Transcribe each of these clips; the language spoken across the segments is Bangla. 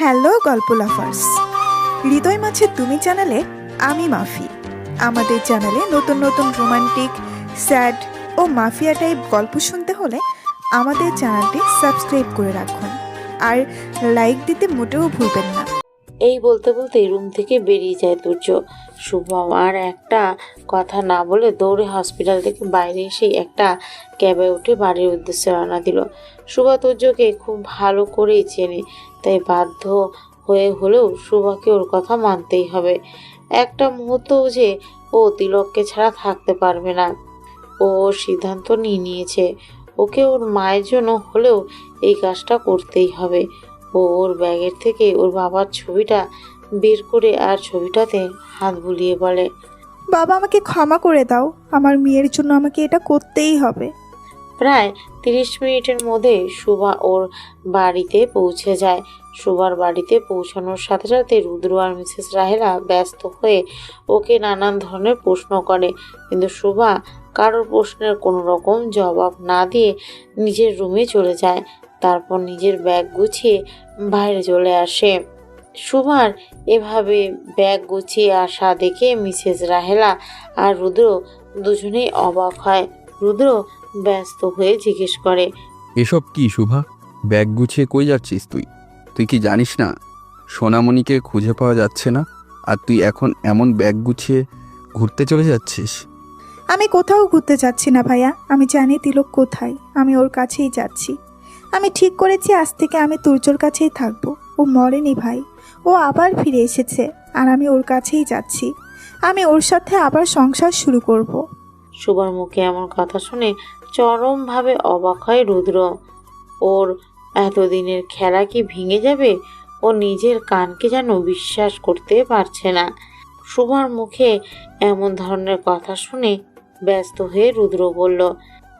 হ্যালো, গল্প লাফার্স। হৃদয় মাছে তুমি চ্যানেলে আমি মাফি। আমাদের চ্যানেলে নতুন নতুন রোমান্টিক, স্যাড ও মাফিয়া টাইপ গল্প শুনতে হলে আমাদের চ্যানেলটি সাবস্ক্রাইব করে রাখুন। আর লাইক দিতে মোটেও ভুলবেন না। এই বলতে বলতে রুম থেকে বেরিয়ে যায় তুর্য শুভম আর একটা কথা না বলে দৌড়ে হসপিটাল থেকে বাইরে এসে একটা ক্যাবে উঠে বাড়ির উদ্দেশ্যে রওনা দিল। শুভা তুর্যকে খুব ভালো করেই চেনে। তাই বাধ্য হয়ে হলেও শুভাকে ওর কথা মানতেই হবে। একটা মুহূর্তও যে ও তিলককে ছাড়া থাকতে পারবে না। ও সিদ্ধান্ত নিয়ে নিয়েছে। ওকে ওর মায়ের জন্য হলেও এই কাজটা করতেই হবে। ও ওর ব্যাগের থেকে ওর বাবার ছবিটা বের করে আর ছবিটাতে হাত বুলিয়ে বলে বাবা আমাকে ক্ষমা করে দাও। আমার মেয়ের জন্য আমাকে এটা করতেই হবে। প্রায় তিরিশ মিনিটের মধ্যে সুভা ওর বাড়িতে পৌঁছে যায়। সুভার বাড়িতে পৌঁছানোর সাথে সাথে রুদ্র আর মিসেস রাহেলা ব্যস্ত হয়ে ওকে নানান ধরনের প্রশ্ন করে। কিন্তু সুভা কারোর প্রশ্নের কোনো রকম জবাব না দিয়ে নিজের রুমে চলে যায়। তারপর নিজের ব্যাগ গুছিয়ে বাইরে চলে আসে। সুভার এভাবে ব্যাগ গুছিয়ে আসা দেখে মিসেস রাহেলা আর রুদ্র দুজনেই অবাক হয়। রুদ্র ব্যস্ত হয়ে জিজ্ঞেস করে এসব কি শুভা? ব্যাগ গুছিয়ে কই যাচ্ছিস তুই? তুই কি জানিস না সোনামণিকে খুঁজে পাওয়া যাচ্ছে না আর তুই এখন এমন ব্যাগ গুছিয়ে ঘুরতে চলে যাচ্ছিস? আমি কোথাও ঘুরতে যাচ্ছি না ভাইয়া আমি জানি তিলক কোথায় আমি ওর কাছেই যাচ্ছি। আমি ঠিক করেছি আজ থেকে আমি তুর্যর কাছেই থাকব ও মরেনি ভাই ও আবার ফিরে এসেছে আর আমি ওর কাছেই যাচ্ছি। আমি ওর সাথে আবার সংসার শুরু করব। সুভার মুখে এমন কথা শুনে চরমভাবে অবাক হয় রুদ্র। ওর এতদিনের খেলা কি ভেঙে যাবে? ও নিজের কানকে যেন বিশ্বাস করতে পারছে না। সুভার মুখে এমন ধরনের কথা শুনে ব্যস্ত হয়ে রুদ্র বলল,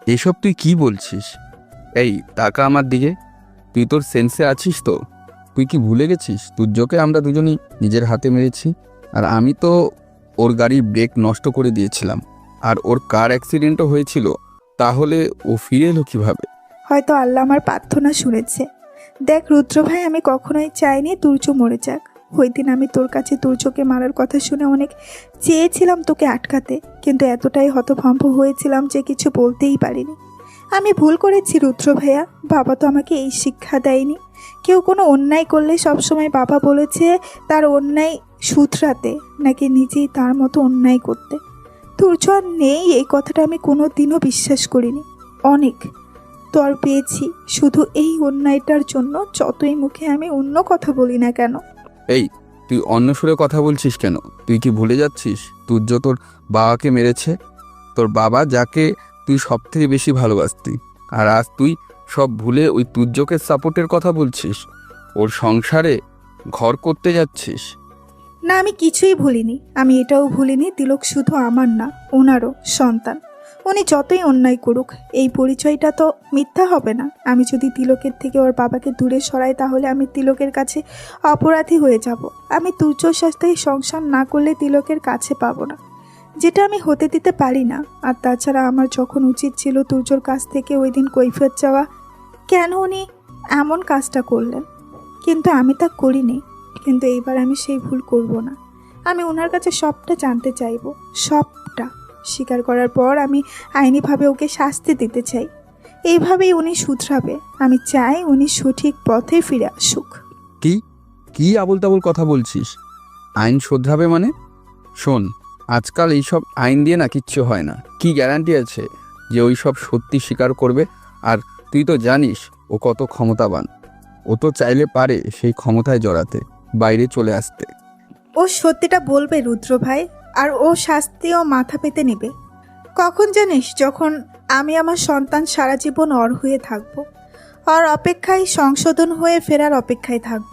এসব তুই কি বলছিস? এই টাকা আমার দিকে। তুই তোর সেন্সে আছিস তো? তুই কি ভুলে গেছিস? তুর্যকে আমরা দুজনই নিজের হাতে মেরেছি। আর আমি তো ওর গাড়ির ব্রেক নষ্ট করে দিয়েছিলাম। আর ওর কার অ্যাক্সিডেন্টও হয়েছিল। তাহলে ও ফিরে এলো কীভাবে? হয়তো আল্লাহ আমার প্রার্থনা শুনেছে। দেখ রুদ্র ভাই, আমি কখনোই চাইনি তুর্য মরে যাক। ওই দিন আমি তোর কাছে তুর্যকে মারার কথা শুনে অনেক চেয়েছিলাম তোকে আটকাতে, কিন্তু এতটাই হতভম্ব হয়েছিলাম যে কিছু বলতেই পারিনি। আমি ভুল করেছি রুদ্র ভাইয়া, বাবা তো আমাকে এই শিক্ষা দেয়নি। কেউ কোনো অন্যায় করলে সবসময় বাবা বলেছে তার অন্যায় শুধরাতে, নাকি নিজেই তার মতো অন্যায় করতে। আর নেই, এই কথাটা আমি কোনো দিনও বিশ্বাস করিনি। অনেক তর পেয়েছি, শুধু এই অন্যায়টার জন্য যতই মুখে আমি অন্য কথা বলি না কেন। এই, তুই অন্য সুরে কথা বলছিস কেন? তুই কি ভুলে যাচ্ছিস? তুর্য তোর বাবাকে মেরেছে? তোর বাবা যাকে তুই সব থেকে বেশি ভালোবাসতি। আর আজ তুই সব ভুলে ওই তুর্যকে সাপোর্টের কথা বলছিস? ওর সংসারে ঘর করতে যাচ্ছিস? না, আমি কিছুই ভুলিনি। আমি এটাও ভুলিনি, তিলক শুধু আমার না, ওনারও, সন্তান। উনি যতই অন্যায় করুক, এই পরিচয়টা তো মিথ্যা হবে না। আমি যদি তিলকের থেকে ওর বাবাকে দূরে সরাই, তাহলে আমি তিলকের কাছে অপরাধী হয়ে যাব। আমি তুর্য সাথে সংসার না করলে তিলকের কাছে পাবো না। যেটা আমি হতে দিতে পারি না। আর তাছাড়া আমার যখন উচিত ছিল তুর্যর কাছ থেকে ওই দিন কৈফিয়ত চাওয়া, কেন উনি এমন কাজটা করলেন? কিন্তু আমি তা করিনি। কিন্তু এইবার আমি সেই ভুল করব না। আমি ওনার কাছে সবটা জানতে চাইব, সবটা। স্বীকার করার পর আমি আইনিভাবে ওকে শাস্তি দিতে চাই। এইভাবেই উনি শুধরাবে। আমি চাই উনি সঠিক পথে ফিরে আসুক। কি? কি আবল তাবল কথা বলছিস? আইন শোধরাবে মানে? শোন, আজকাল এইসব আইন দিয়ে না কিচ্ছু হয় না। কি গ্যারান্টি আছে যে ওই সব সত্যি স্বীকার করবে? আর তুই তো জানিস ও কত ক্ষমতাবান। ও তো চাইলে পারে সেই ক্ষমতায় জড়াতে। বাইরে চলে আসতে। ও সত্যিটা বলবে রুদ্র ভাই, আর ও শাস্তিও মাথা পেতে নেবে। কখন জানিস যখন আমি আমার সন্তান সারা জীবন অর হয়ে থাকব, আর অপেক্ষায় সংশোধন হয়ে ফেরার অপেক্ষায় থাকব।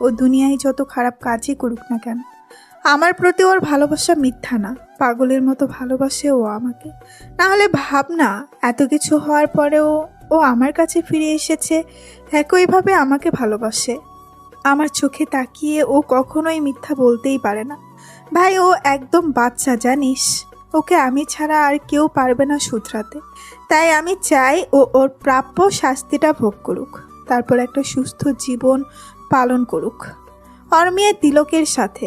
ও দুনিয়ায় যত খারাপ কাজই করুক না কেন, আমার প্রতি ওর ভালোবাসা মিথ্যা না, পাগলের মতো ভালোবাসে ও আমাকে। না হলে ভাব না, এত কিছু হওয়ার পরেও ও আমার কাছে ফিরে এসেছে, একইভাবে আমাকে ভালোবাসে। আমার চোখে তাকিয়ে ও কখনোই মিথ্যা বলতেই পারে না। ভাই, ও একদম বাচ্চা, জানিস? ওকে আমি ছাড়া আর কেউ পারবে না শুধরাতে। তাই আমি চাই ও ওর প্রাপ্য শাস্তিটা ভোগ করুক, তারপর একটা সুস্থ জীবন পালন করুক। ওর মেয়ে তিলকের সাথে।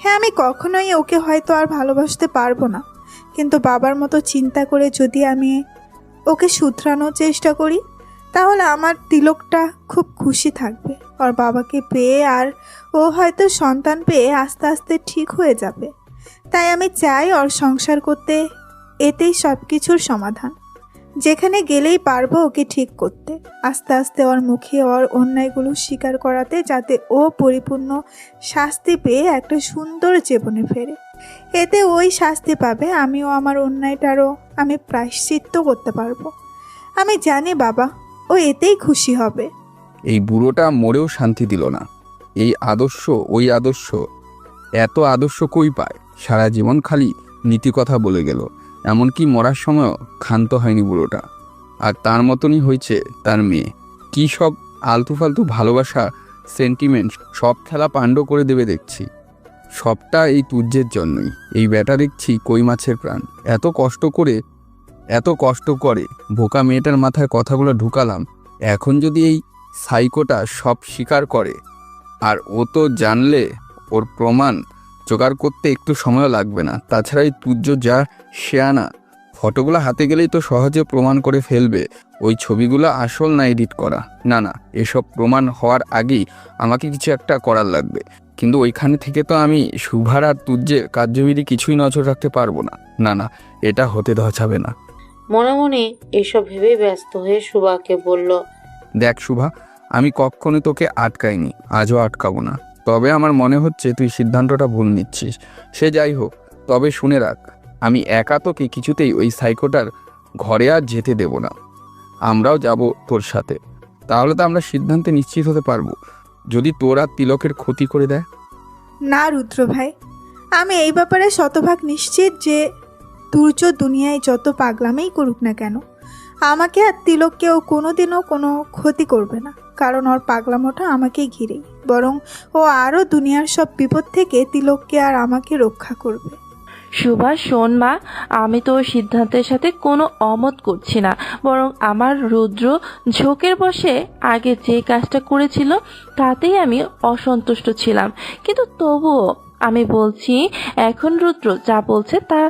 হ্যাঁ আমি কখনোই ওকে হয়তো আর ভালোবাসতে পারব না, কিন্তু বাবার মতো চিন্তা করে যদি আমি ওকে শুধরানোর চেষ্টা করি তাহলে আমার তিলকটা খুব খুশি থাকবে। ওর বাবাকে পেয়ে আর ও হয়তো সন্তান পেয়ে আস্তে আস্তে ঠিক হয়ে যাবে। তাই আমি চাই ওর সংসার করতে এতেই সব কিছুর সমাধান। যেখানে গেলেই পারব ওকে ঠিক করতে। আস্তে আস্তে ওর মুখে ওর অন্যায়গুলো স্বীকার করাতে যাতে ও পরিপূর্ণ শাস্তি পেয়ে একটা সুন্দর জীবনে ফেরে। এতে ওই শাস্তি পাবে, আমিও আমার অন্যায়টারও আমি প্রায়শ্চিত্ত করতে পারব। আমি জানি বাবা ও এতেই খুশি হবে। এই বুড়োটা মরেও শান্তি দিল না। এই আদর্শ, ওই আদর্শ, এত আদর্শ কই পায়? সারা জীবন খালি নীতি কথা বলে গেল। এমনকি মরার সময়ও ক্ষান্ত হয়নি বুড়োটা। আর তার মতনই হয়েছে তার মেয়ে। কী সব আলতু ফালতু ভালোবাসা, সেন্টিমেন্ট, সব খেলা পাণ্ড করে দেবে দেখছি। সবটা এই তুর্যের জন্যই। এই ব্যাটা দেখছি কই মাছের প্রাণ। এত কষ্ট করে এত কষ্ট করে বোকা মেয়েটার মাথায় কথাগুলো ঢুকালাম, এখন যদি এই সাইকোটা সব স্বীকার করে, আর ও তো জানলে ওর প্রমাণ জোগাড় করতে একটু সময় লাগবে না। তাছাড়া এই তুর্য যা শেয়ানা, ফটোগুলো হাতে গেলেই তো সহজে প্রমাণ করে ফেলবে। ওই ছবিগুলো আসল না এডিট করা? না না, এসব প্রমাণ হওয়ার আগেই আমাকে কিছু একটা করার লাগবে। কিন্তু ওইখানে থেকে তো আমি শুভার আর তুর্যের কার্যবিধি কিছুই নজর রাখতে পারব না। না না, এটা হতে যাবে না। মনে মনে এসব ভেবে ব্যস্ত হয়ে সুভাকে বলল দেখ শুভা আমি কখনো তোকে আটকাইনি আজও আটকাবো না। তবে আমার মনে হচ্ছে তুই সিদ্ধান্তটা ভুল নিচ্ছিস। সে যাই হোক তবে শুনে রাখ আমি একা তোকে কিছুতেই ওই সাইকোটার ঘরে আর যেতে দেব না। আমরাও যাব তোর সাথে। তাহলে তো আমরা সিদ্ধান্তে নিশ্চিত হতে পারব। যদি তোর আর তিলকের ক্ষতি করে দেয়? না রুদ্র ভাই আমি এই ব্যাপারে শতভাগ নিশ্চিত যে দুর্য দুনিয়ায় যত পাগলামেই করুক না কেন, আমাকে আর তিলককে ও কোনোদিনও কোনো ক্ষতি করবে না, কারণ ওর পাগলামোটা আমাকেই ঘিরেই, বরং ও আরও দুনিয়ার সব বিপদ থেকে তিলককে আর আমাকে রক্ষা করবে। সুভা, শোন মা, আমি তোর সিদ্ধান্তের সাথে কোনো অমত করছি না, বরং আমার রুদ্র ঝোঁকের বসে আগে যে কাজটা করেছিল, তাতেই আমি অসন্তুষ্ট ছিলাম। কিন্তু তবুও আমি বলছি, এখন রুদ্র যা বলছে তা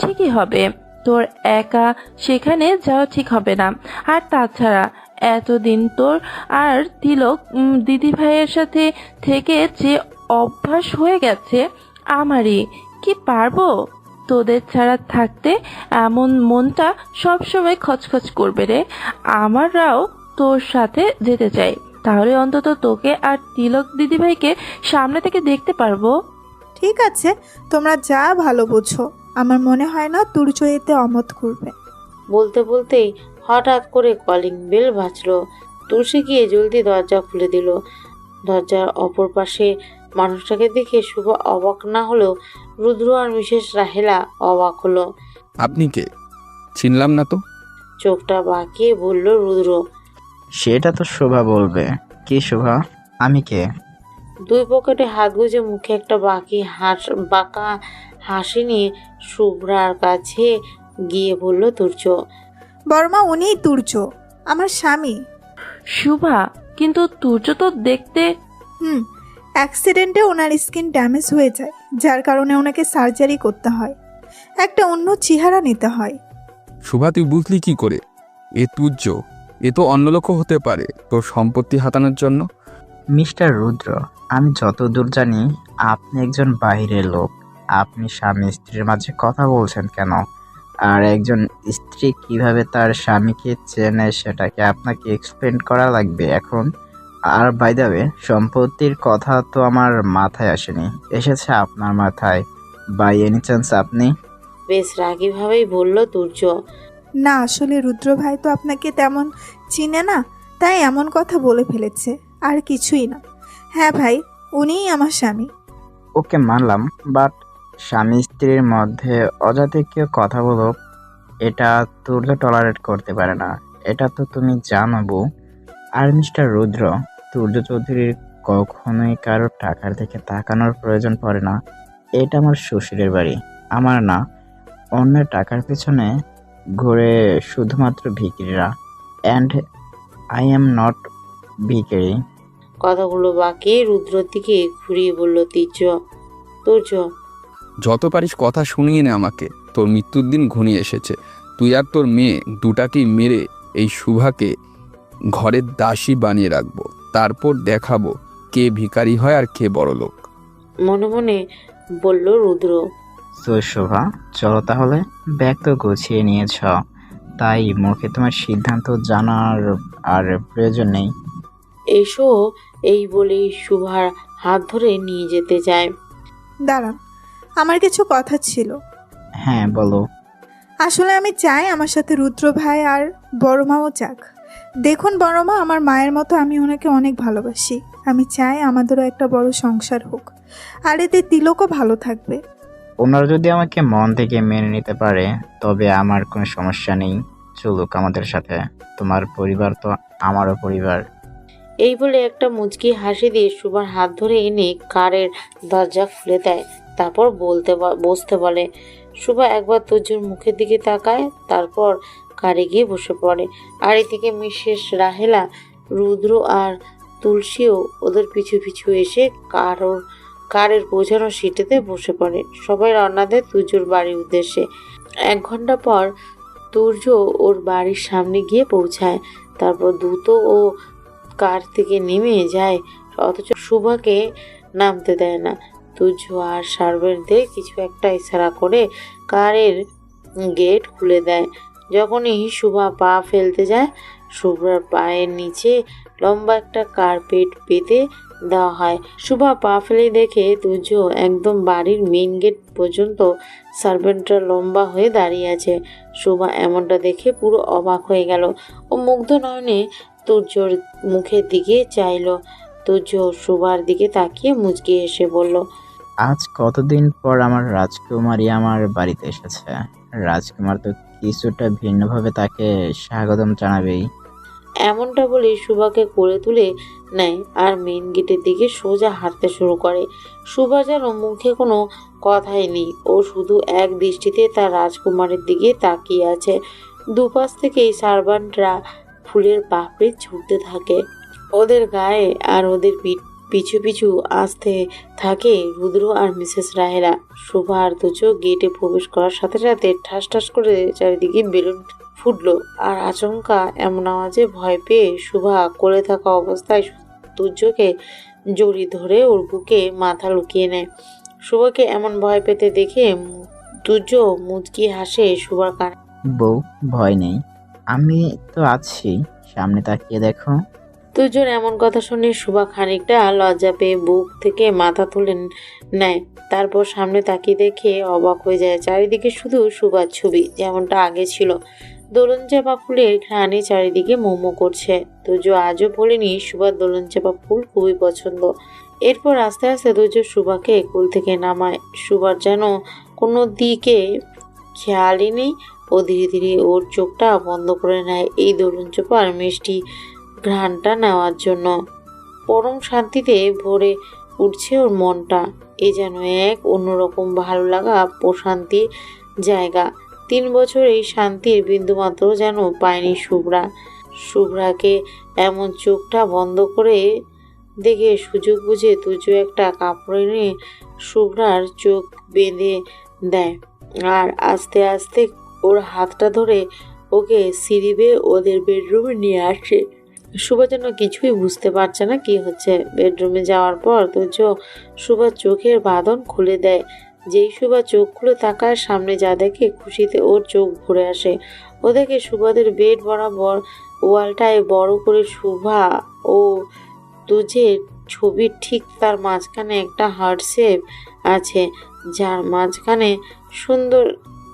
ঠিকই হবে। তোর একা সেখানে যাওয়া ঠিক হবে না। আর তাছাড়া এতদিন তোর আর তিলক দিদি ভাইয়ের সাথে থেকে যে অভ্যাস হয়ে গেছে, আমারই কি পারব? তোদের ছাড়া থাকতে এমন মনটা সবসময় খচখচ করবে রে। আমাররাও তোর সাথে যেতে চাই। তাহলে অন্তত তোকে আর তিলক দিদিভাইকে সামনে থেকে দেখতে পারব। ঠিক আছে, তোমরা যা ভালো বোঝো। আমার মনে হয় না তুর্য এতে অমত করবে। বলতে বলতেই হঠাৎ করে কলিং বেল বাজলো। তুলসী গিয়ে জলদি দরজা খুলে দিল। দরজার অপর পাশে মানুষটাকে দেখে শুভ অবাক না হলেও রুদ্র আর মিসেস রাহেলা অবাক হলো। আপনি কে? চিনলাম না তো। চোখটা বাঁকিয়ে বলল রুদ্র। সেটা তো শোভা বলবে। কি শোভা? আমি কে? দুই পকেটে হাত গুজে মুখে একটা বাকি হাস বাঁকা হাসি নিয়ে শুভ্রার কাছে গিয়ে বলল তুর্য। বর্মা উনিই তুর্য আমার স্বামী। শুভা কিন্তু তুর্য তো দেখতে হুম অ্যাক্সিডেন্টে ওনার স্কিন ড্যামেজ হয়ে যায় যার কারণে ওনাকে সার্জারি করতে হয়। একটা অন্য চেহারা নিতে হয়। শুভা তুই বুঝলি কি করে? এ তুর্য এ তো অন্য লোকও হতে পারে তোর সম্পত্তি হাতানোর জন্য। মিস্টার রুদ্র আমি যতদূর জানি আপনি একজন বাইরের লোক। আপনি স্বামী স্ত্রীর মাঝে কথা বলছেন কেন? আর একজন স্ত্রী কীভাবে তার স্বামীকে চেনে সেটাকে আপনাকে এক্সপ্লেন করা লাগবে এখন? আর বাই দাবে সম্পত্তির কথা তো আমার মাথায় আসেনি। এসেছে আপনার মাথায়। বাই এনি চান্স আপনি? বেশ রাগীভাবেই বলল তুর্য। না আসলে রুদ্র ভাই তো আপনাকে তেমন চিনে না তাই এমন কথা বলে ফেলেছে আর কিছুই না। হ্যাঁ ভাই উনিই আমার স্বামী। ওকে মানলাম বাট স্বামী স্ত্রীর মধ্যে অজাতে কেউ কথা বলো এটা তুর্য টলারেট করতে পারে না। এটা তো তুমি জানো বউ। আর মিস্টার রুদ্র তুর্য চৌধুরীর কখনোই কারোর টাকার দিকে তাকানোর প্রয়োজন পড়ে না। এটা আমার শ্বশুরের বাড়ি। আমার না, অন্যের টাকার পেছনে ঘুরে শুধুমাত্র ভিকিরিরা। অ্যান্ড আই এম নট ভিকিরি। কথাগুলো বাকি রুদ্রর দিকে ঘুরিয়ে বলল, তীর্য, তুর্য। যত পারিস কথা শুনিয়ে নে আমাকে। তোর মৃত্যুর দিন ঘনিয়ে এসেছে। তুই আর তোর মেয়ে দুটাকেই মেরে এই শুভাকে ঘরের দাসী বানিয়ে রাখব। তারপর দেখাবো কে ভিখারি হয় আর কে বড় লোক। মনে মনে বলল রুদ্র। তো শোভা চলো তাহলে ব্যাগ তো গুছিয়ে নিয়েছ। তাই মুখে তোমার সিদ্ধান্ত জানার আর প্রয়োজন নেই। এসো এই বলেই শুভার হাত ধরে নিয়ে যেতে যায় দাঁড়ান আমার কিছু কথা ছিল। হ্যাঁ বলো। আসলে আমি চাই আমার সাথে রুদ্র ভাই আর বড় মাও যাক। দেখুন বড় মা আমার মায়ের মতো আমি ওনাকে অনেক ভালোবাসি। আমি চাই আমাদেরও একটা বড় সংসার হোক। আর এতে তিলকও ভালো থাকবে। ওনারা যদি আমাকে মন থেকে মেনে নিতে পারে তবে আমার কোনো সমস্যা নেই। চলুক আমাদের সাথে। তোমার পরিবার তো আমারও পরিবার। এই বলে একটা মুচকি হাসি দিয়ে সুভার হাত ধরে এনে কারের দরজা খুলে দেয়। তারপর বলতে বসতে বলে। সুভা একবার তুর্যর মুখের দিকে তাকায়, তারপর কারে গিয়ে বসে পড়ে। আর এদিকে মিসেস রাহেলা, রুদ্র আর তুলসীও ওদের পিছু পিছু এসে কারোর কারের পৌঁছানো সিটেতে বসে পড়ে। সবাই রওনা দেয় তুর্যর বাড়ির উদ্দেশ্যে। এক ঘণ্টা পর তুর্য ওর বাড়ির সামনে গিয়ে পৌঁছায়। তারপর দ্রুত ও কার থেকে নেমে যায়, অথচ শুভাকে নামতে দেয় না। তুর্য আর সার্ভেন্টদের কিছু একটা ইশারা করে কারের গেট খুলে দেয়। যখনই শুভা পা ফেলতে যায় শুভ্রার পায়ের নিচে লম্বা একটা কার্পেট পেতে দেওয়া হয়। শুভা পা ফেলে দেখে তুর্য একদম বাড়ির মেইন গেট পর্যন্ত সার্ভেন্টরা লম্বা হয়ে দাঁড়িয়ে আছে। শুভা এমনটা দেখে পুরো অবাক হয়ে গেল ও মুগ্ধ নয়নে তুর্যর মুখের দিকে চাইলো। তুর্য সুবার দিকে তাকিয়ে মুচকি এসে বলল আজ কতদিন পর আমার রাজকুমারী আমার বাড়িতে এসেছে? রাজকুমার তো কিছুটা ভিন্নভাবে তাকে স্বাগতম জানাবেই। এমনটা বলে সুভাকে কোলে তুলে নেয় আর মেন গেটের দিকে সোজা হাঁটতে শুরু করে। সুভা যেন মুখে কোনো কথাই নেই ও শুধু এক দৃষ্টিতে তার রাজকুমারের দিকে তাকিয়ে আছে। দুপাশ থেকেই সার্ভান্টরা ফুলের পাপড়ি ছুটতে থাকে। ওদের গায়ে আর ওদের পিছু পিছু আসতে থাকে রুদ্র আর মিসেস রাহেলা শোভা আর দুচো গেটে প্রবেশ করার সাথে সাথে ঠাস ঠাস করে চারিদিকে বেলুন ফুটলো আর আচমকা এমন আওয়াজে ভয় পেয়ে শুভা কোলে থাকা অবস্থায় তুর্যকে জড়ি ধরে ওর বুকে মাথা লুকিয়ে নেয়। শুভাকে এমন ভয় পেতে দেখে তুর্য মুচকি হাসে শুভার কানে। বউ, ভয় নেই। আমি তো আছি। সামনে তাকিয়ে দেখো। তুর্যর এমন কথা শুনে শুভা খানিকটা লজ্জা পেয়ে বুক থেকে মাথা তুলে নেয়। তারপর সামনে তাকিয়ে দেখে অবাক হয়ে যায়। চারিদিকে শুধু শুভার ছবি, যেমনটা আগে ছিল। দোলন চাপা ফুলের ঘ্রাণে চারিদিকে মোমো করছে। তুর্য আজও বলেনি শুভার দোলন চাপা ফুল খুবই পছন্দ। এরপর আস্তে আস্তে তুর্য শুভাকে কুল থেকে নামায়। শুভার যেন কোনো দিকে খেয়ালই নেই। ও ধীরে ধীরে ওর চোখটা বন্ধ করে নেয়। এই দোলন চাপার মিষ্টি ঘ্রাণটা নেওয়ার জন্য। পরম শান্তিতে ভরে উঠছে ওর মনটা। এ যেন এক অন্যরকম ভালো লাগা প্রশান্তির জায়গা। তিন বছর এই শান্তির বিন্দুমাত্র যেন পায়নি শুভ্রা। শুভ্রাকে এমন চোখটা বন্ধ করে দেখে সুযোগ বুঝে তুজো একটা কাপড় এনে শুভ্রার চোখ বেঁধে দেয়। আর আস্তে আস্তে ওর হাতটা ধরে ওকে সিঁড়ি ওদের বেডরুমে নিয়ে আসে। শুভা যেন কিছুই বুঝতে পারছে না কি হচ্ছে। বেডরুমে যাওয়ার পর তুর্য শুভা চোখের বাঁধন খুলে দেয়। যেই শুভা চোখ খুলে তাকায়, সামনে যা দেখে খুশিতে ওর চোখ ভরে আসে। ও দেখে শুভাদের বেড বরাবর ওয়ালটায় বড় করে শুভা ও তুজের ছবির ঠিক তার মাঝখানে একটা হার্ট শেপ আছে, যার মাঝখানে সুন্দর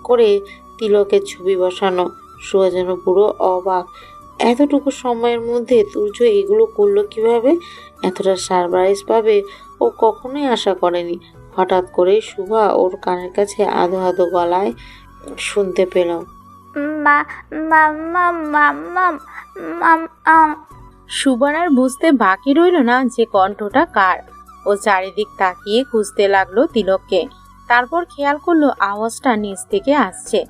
করে তিলকের ছবি বসানো। শুভা যেন পুরো অবাক। এতটুকু সময়ের মধ্যে তুর্য এগুলো করল কীভাবে? এতটা সারপ্রাইজ পাবে? ও কখনোই আশা করেনি। হঠাৎ করে শুভা ওর কানের কাছে আধো আধো গলায় শুনতে পেল। মা মা মা মা মা মা। সুবার আর বুঝতে বাকি রইল না যে কণ্ঠটা কার। ও চারিদিক তাকিয়ে খুঁজতে লাগল তিলককে। তারপর খেয়াল করল আওয়াজটা নিচ থেকে আসছে।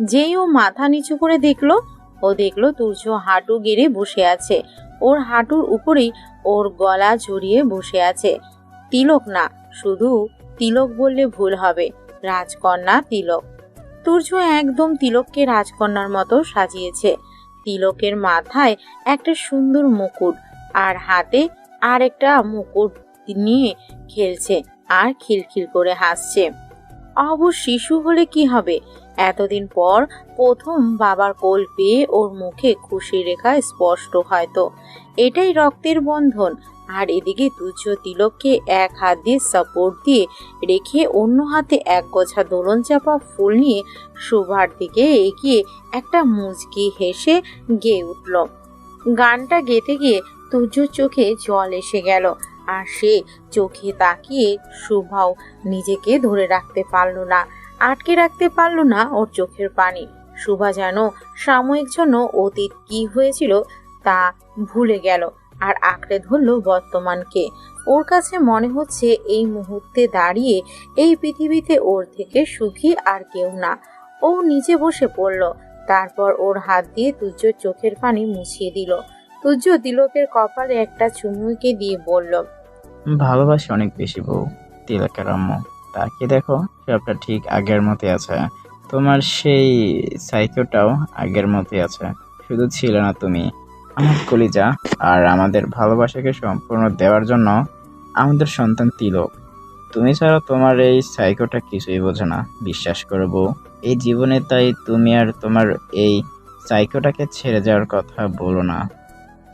যেই ও মাথা নিচু করে দেখল ও দেখল তুর্য হাঁটু গেড়ে বসে আছে। ওর হাঁটুর উপরেই ওর গলা জড়িয়ে বসে আছে। তিলক না, শুধু তিলক বললে ভুল হবে, রাজকন্যা তিলক। তুর্য একদম তিলককে রাজকন্যার মতো সাজিয়েছে। তিলকের মাথায় একটা সুন্দর মুকুট আর হাতে আর একটা মুকুট নিয়ে খেলছে আর খিলখিল করে হাসছে। অব শিশু হলে কি হবে? এতদিন পর প্রথম বাবার কোল পেয়ে ওর মুখে খুশি রেখা স্পষ্ট হয়তো এটাই রক্তের বন্ধন। আর এদিকে তুচ্ছ তিলককে এক হাত দিয়ে সাপোর্ট দিয়ে রেখে অন্য হাতে এক গোছা দোলন চাপা ফুল নিয়ে শোভার দিকে এগিয়ে একটা মুচকি হেসে গেয়ে উঠল। গানটা গেতে গিয়ে তুর্যর চোখে জল এসে গেল। আর সে চোখে তাকিয়ে শুভাও নিজেকে ধরে রাখতে পারল না, আটকে রাখতে পারল না ওর চোখের পানি। শুভা যেন সাময়িক জন্য অতীত কি হয়েছিল তা ভুলে গেল আর আঁকড়ে ধরল বর্তমানকে। ওর কাছে মনে হচ্ছে এই মুহূর্তে দাঁড়িয়ে এই পৃথিবীতে ওর থেকে সুখী আর কেউ না। ও নিচে বসে পড়ল, তারপর ওর হাত দিয়ে তুজ্জোর চোখের পানি মুছিয়ে দিল। তুজ্জ তিলকের কপালে একটা চুমুকে দিয়ে বলল, ভালোবাসি অনেক বেশি বউ, তিলকের আম্মু। তাকে দেখো, সবটা ঠিক আগের মতোই আছে। তোমার সেই সাইকোটাও আগের মতোই আছে। শুধু ছিল না তুমি। আমার কলিজা আর আমাদের ভালোবাসাকে সম্পূর্ণ দেওয়ার জন্য আমাদের সন্তান তিলক। তুমি ছাড়া তোমার এই সাইকোটা কিছুই বোঝে না, বিশ্বাস করব এই জীবনে তাই তুমি আর তোমার এই সাইকোটাকে ছেড়ে যাওয়ার কথা বলো না।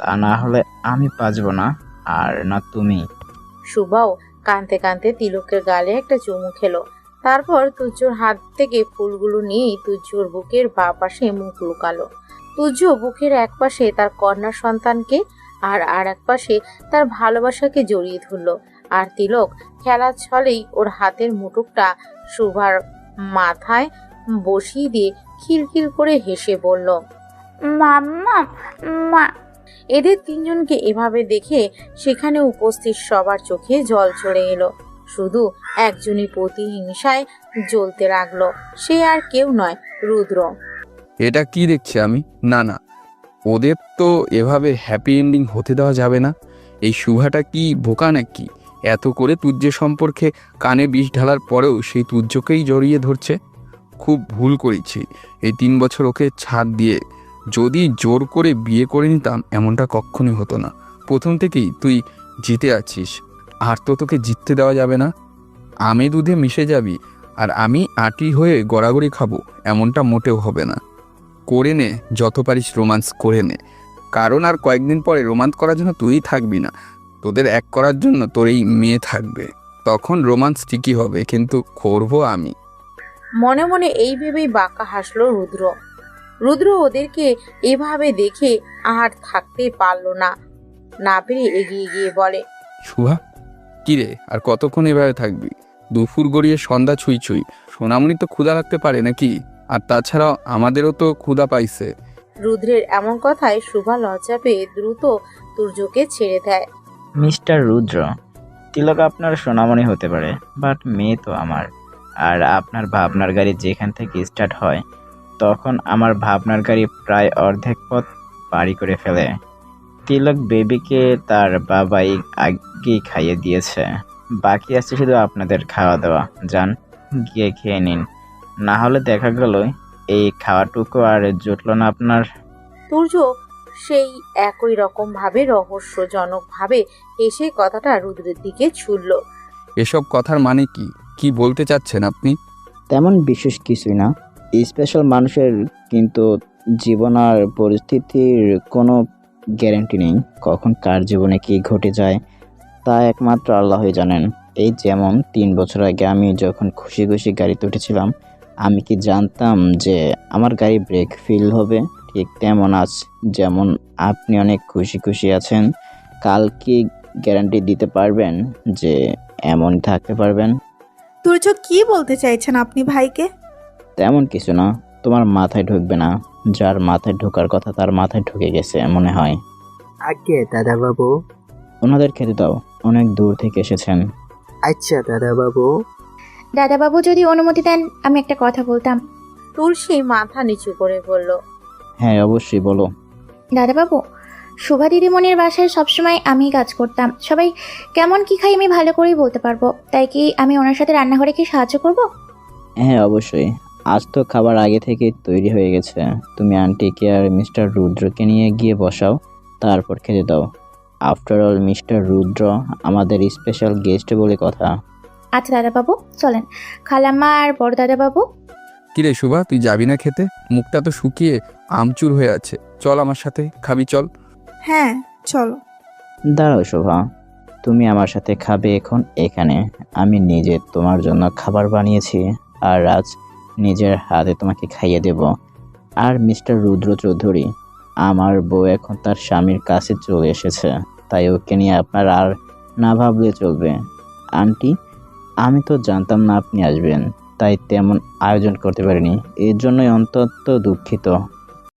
তা না হলে আমি বাঁচবো না আর না তুমি। সুবাও কানতে কানতে তিলকের গালে একটা চুমু খেলো। তারপর তুজ্জোর হাত থেকে ফুলগুলো নিয়ে তুজ্জোর বুকের বা পাশে মুখ লুকালো। তুজ্জ বুকের এক পাশে তার কন্যা সন্তানকে আর আর এক পাশে তার ভালোবাসাকে জড়িয়ে ধরলো। আর তিলক খেলার ছলেই ওর হাতের মুটুকটা সুভার মাথায় বসিয়ে দিয়ে খিলখিল করে হেসে বলল মাম্মা মা এদের তিনজনকে এভাবে দেখে সেখানে উপস্থিত সবার চোখে জল চলে এলো। শুধু একজনই প্রতিহিংসায় জ্বলতে লাগল। সে আর কেউ নয়, রুদ্র। এটা কি দেখছি আমি? না না। ওদের তো এভাবে হ্যাপি এন্ডিং হতে দেওয়া যাবে না। এই শুভাটা কি বোকা নাকি? এত করে তুজ্জে সম্পর্কে কানে বিষ ঢালার পরেও সেই তুজ্জকেই জড়িয়ে ধরছে? খুব ভুল করেছি। এই তিন বছর ওকে ছাদ দিয়ে যদি জোর করে বিয়ে করে নিতাম, এমনটা কখনোই হতো না। প্রথম থেকেই তুই জিতে আছিস। আর তো তোকে জিততে দেওয়া যাবে না। আমি দুধে মিশে যাবি, আর আমি আটি হয়ে গড়াগড়ি খাব, এমনটা মোটেও হবে না। করে নে, যত পারিস রোমান্স করে নে। কারণ আর কয়েকদিন পরে রোমান্স করার জন্য তুই থাকবি না। তোদের এক করার জন্য তোর এই মেয়ে থাকবে। তখন রোমান্স ঠিকই হবে, কিন্তু করব আমি। মনে মনে এই ভেবেই বাঁকা হাসলো রুদ্র। রুদ্র ওদেরকে এভাবে দেখে আর থাকতে পারল না। না পেরে এগিয়ে গিয়ে বলে শুভা কিরে আর কতক্ষণ এভাবে থাকবি? দুপুর গড়িয়ে সন্ধ্যা ছুঁই ছুঁই। সোনামণি তো ক্ষুধা লাগতে পারে নাকি? আর তাছাড়াও আমাদেরও তো ক্ষুধা পাইছে। রুদ্রের এমন কথায় শুভা লজ্জা পেয়ে দ্রুত তুর্যকে ছেড়ে দেয়। মিস্টার রুদ্র তিলক আপনার সোনামণি হতে পারে বাট মেয়ে তো আমার। আর আপনার ভাবনার গাড়ি যেখান থেকে স্টার্ট হয় তখন আমার ভাবনার গাড়ি প্রায় অর্ধেক পথ পাড়ি করে ফেলে। তিলক বেবিকে তার বাবাই আগেই খাইয়ে দিয়েছে। বাকি আছে শুধু আপনাদের খাওয়া দাওয়া। যান গিয়ে খেয়ে নিন। না হলে দেখা গেল এই খাওয়াটুকু আর জুটলো না আপনার। তুর্য সেই একই রকম ভাবে রহস্যজনক ভাবে এসে কথাটা রুদ্রের দিকে ছুড়ল। এসব কথার মানে কি? কি বলতে চাচ্ছেন আপনি? তেমন বিশেষ কিছুই না। স্পেশাল মানুষের কিন্তু জীবন আর পরিস্থিতির কোনো গ্যারেন্টি নেই। কখন কার জীবনে কি ঘটে যায়, তা একমাত্র আল্লাহই জানেন। এই যেমন তিন বছর আগে আমি যখন খুশি খুশি গাড়িতে উঠেছিলাম, আমি কি জানতাম যে আমার গাড়ি ব্রেক ফিল হবে? ঠিক তেমন আজ যেমন আপনি অনেক খুশি খুশি আছেন, কাল কি গ্যারান্টি দিতে পারবেন যে এমন থাকতে পারবেন? তুর্য কি বলতে চাইছেন আপনি ভাইকে? তেমন কিছু না তোমার মাথায় ঢুকবে না। যার মাথায় ঢোকার কথা তার মাথায় ঢুকে গেছে মনে হয়। আগে দাদাবাবু। ওনাদের খেতে দাও অনেক দূর থেকে এসেছেন। আচ্ছা দাদাবাবু। দাদাবাবু যদি অনুমতি দেন আমি একটা কথা বলতাম। তুলসী মাথা নিচু করে বলল। হ্যাঁ অবশ্যই বলো। দাদাবাবু শোভা দিদিমণির বাসায় সবসময় আমি কাজ করতাম। সবাই কেমন কি খাই আমি ভালো করেই বলতে পারব। তাই কি আমি ওনার সাথে রান্নাঘরে কি সাহায্য করব? হ্যাঁ অবশ্যই। আজ তো খাবার আগে থেকে তৈরি হয়ে গেছে। তুমি আন্টিকে আর মিস্টার রুদ্রকে নিয়ে গিয়ে বসাও তারপর খেতে দাও। আফটার অল মিস্টার রুদ্র আমাদের স্পেশাল গেস্ট বলে কথা। আচ্ছা দাদাবাবু চলেন। খালাম্মা আর বড় দাদাবাবু কিরে শুভা তুই যাবি না খেতে? মুখটা তো শুকিয়ে আমচুর হয়ে আছে। চল আমার সাথে খাবি চল। হ্যাঁ চলো। দাঁড়াও শোভা তুমি আমার সাথে খাবে এখন এখানে। আমি নিজে তোমার জন্য খাবার বানিয়েছি আর আজ নিজের হাতে তোমাকে খাইয়ে দেব। আর মিস্টার রুদ্র চৌধুরী, আমার বউ এখন তার স্বামীর কাছে চলে এসেছে, তাই ওকে নিয়ে আপনার আর না ভাবলে চলবে। আন্টি, আমি তো জানতাম না আপনি আসবেন, তাই তেমন আয়োজন করতে পারিনি। এর জন্যই অন্তত দুঃখিত।